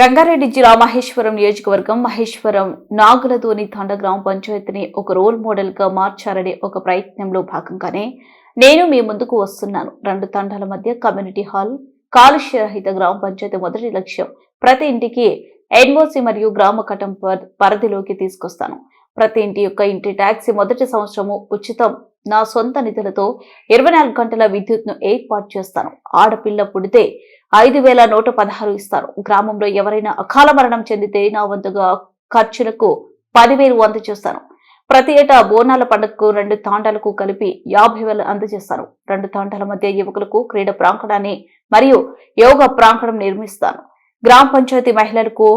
రంగారెడ్డి జిల్లా మహేశ్వరం నియోజకవర్గం మహేశ్వరం నాగులతోని తండ గ్రామ పంచాయతీని ఒక రోల్ మోడల్గా మార్చాలనే ఒక ప్రయత్నంలో భాగంగానే నేను మీ ముందుకు వస్తున్నాను. రెండు తండాల మధ్య కమ్యూనిటీ హాల్ కాలుష్య రహిత గ్రామ పంచాయతీ మొదటి లక్ష్యం ప్రతి ఇంటికి ఎన్ఓసి మరియు గ్రామ కటం పరిధిలోకి తీసుకొస్తాను. ప్రతి ఇంటి యొక్క ఇంటి ట్యాక్సీ మొదటి సంవత్సరము ఉచితం నా సొంత నిధులతో ఇరవై నాలుగు గంటల విద్యుత్ను ఏర్పాటు చేస్తాను. ఆడపిల్ల పుడితే ఐదు వేల నూట పదహారు ఇస్తారు గ్రామంలో ఎవరైనా అకాల మరణం చెందితే నా వంతుగా ఖర్చులకు పదివేలు అందజేస్తాను. ప్రతి ఏటా బోనాల పండుగకు రెండు తాండాలకు కలిపి యాభై వేలు అందజేస్తాను. రెండు తాండాల మధ్య యువకులకు క్రీడ ప్రాంగణాన్ని మరియు యోగ ప్రాంగణం నిర్మిస్తాను. గ్రామ పంచాయతీ మహిళలకు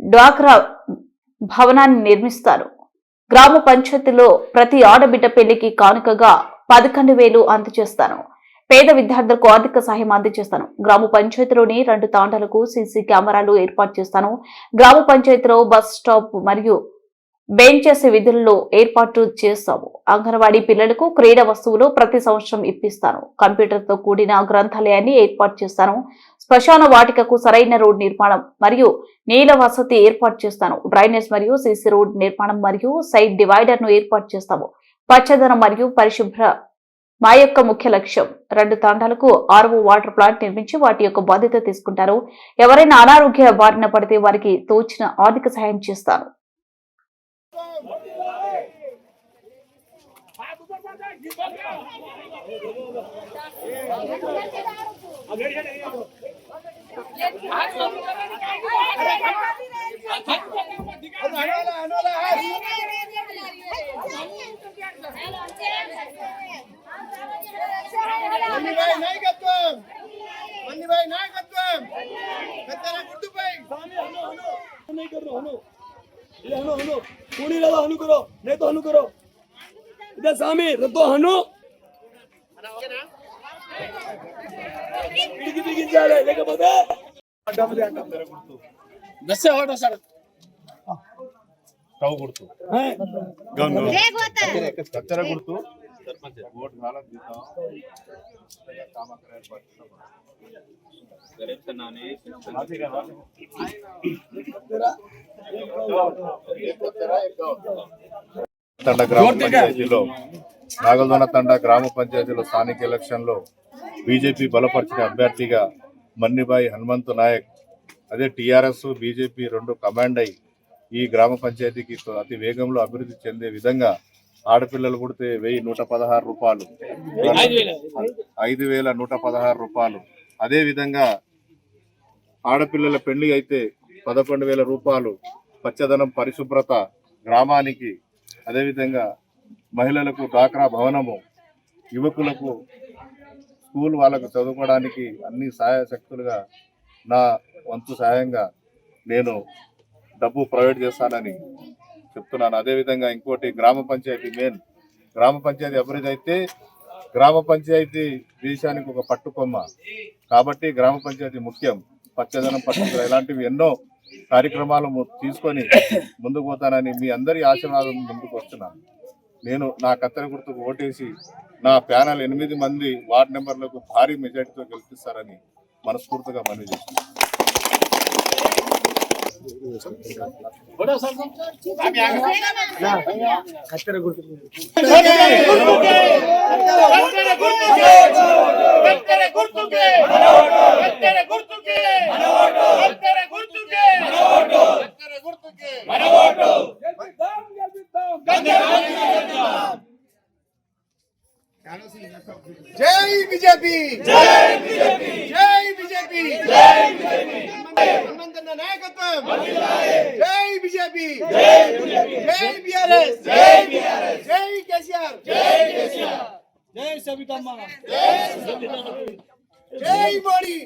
డ్వాక్రా భవనాన్ని నిర్మిస్తాను. గ్రామ పంచాయతీలో ప్రతి ఆడబిడ్డ పెళ్ళికి కానుకగా పదకొండు వేలు అందజేస్తాను. పేద విద్యార్థులకు ఆర్థిక సహాయం అందజేస్తాను. గ్రామ పంచాయతీలోని రెండు తాండాలకు సీసీ కెమెరాలు ఏర్పాటు చేస్తాను. గ్రామ పంచాయతీలో బస్ స్టాప్ మరియు బెంచెస్ విధుల్లో ఏర్పాటు చేస్తాము. అంగన్వాడీ పిల్లలకు క్రీడా వస్తువులు ప్రతి సంవత్సరం ఇప్పిస్తాను. కంప్యూటర్తో కూడిన గ్రంథాలయాన్ని ఏర్పాటు చేస్తాను. శ్మశాన వాటికకు సరైన రోడ్ నిర్మాణం మరియు నీల వసతి ఏర్పాటు చేస్తాను. డ్రైనేజ్ మరియు సీసీ రోడ్ నిర్మాణం మరియు సైడ్ డివైడర్ను ఏర్పాటు చేస్తాము. పచ్చదనం మరియు పరిశుభ్ర మా యొక్క ముఖ్య లక్ష్యం. రెండు తాండాలకు ఆర్ఓ వాటర్ ప్లాంట్ నిర్మించి వాటి యొక్క బాధ్యత తీసుకుంటారు. ఎవరైనా అనారోగ్య బారిన పడితే వారికి తోచిన ఆర్థిక సహాయం చేస్తాను నాయకత్వం మన్నిభాయ్ నాయకత్వం పెద్దల గుర్తుపై नहीं कर रहा हनु ये हनु हनु तू नहीं लगा हनु करो नहीं तो हनु करो इधर सामी तो हनु బిగించాలి లేకపోతే ఒకటో సార్ స్టవ్ గుర్తు గుర్తు తండ గ్రామ పంచాయతీలో నాగల్దొన తండ గ్రామ పంచాయతీలో స్థానిక ఎలక్షన్లో బీజేపీ బలపరిచిన అభ్యర్థిగా మన్నిబాయి హనుమంతు నాయక్. అదే టీఆర్ఎస్ బీజేపీ రెండు కమాండ్ అయి ఈ గ్రామ పంచాయతీకి అతి వేగంలో అభివృద్ధి చెందే విధంగా ఆడపిల్లలు పుడితే వెయ్యి నూట పదహారు రూపాయలు. ఐదు వేల నూట పదహారు రూపాయలు. అదేవిధంగా ఆడపిల్లల పెళ్ళి అయితే పదకొండు వేల రూపాయలు. పచ్చదనం పరిశుభ్రత గ్రామానికి. అదేవిధంగా మహిళలకు డాక్రా భవనము. యువకులకు స్కూల్ వాళ్ళకు చదువుకోవడానికి అన్ని సహాయ శక్తులుగా నా వంతు సహాయంగా నేను డబ్బు ప్రొవైడ్ చేస్తానని చెప్తున్నాను. అదేవిధంగా ఇంకోటి గ్రామ పంచాయతీ మెయిన్. గ్రామ పంచాయతీ అభివృద్ధి అయితే గ్రామ పంచాయతీ దేశానికి ఒక పట్టుకొమ్మ. కాబట్టి గ్రామ పంచాయతీ ముఖ్యం. పచ్చదనం పట్టుదల ఇలాంటివి ఎన్నో కార్యక్రమాలు తీసుకొని ముందుకు పోతానని మీ అందరి ఆశీర్వాదం ముందుకు వస్తున్నాను. నేను నా కత్తెర గుర్తుకు ఓటేసి నా ప్యానల్ ఎనిమిది మంది వార్డు నెంబర్లకు భారీ మెజార్టీతో గెలిపిస్తారని మనస్ఫూర్తిగా మనవి చేస్తున్నాను కత్తెర గుర్తు జై బీజేపీ! జై బీజేపీ! జై బీజేపీ! జై బీజేపీ! హనుమంతన్న నాయకత్వం జై బీజేపీ జై బీజేపీ జై బీఆర్ఎస్! జై బీఆర్ఎస్! జై కేసీఆర్! జై కేసీఆర్! జై సబితమ్మ! జై మోడీ!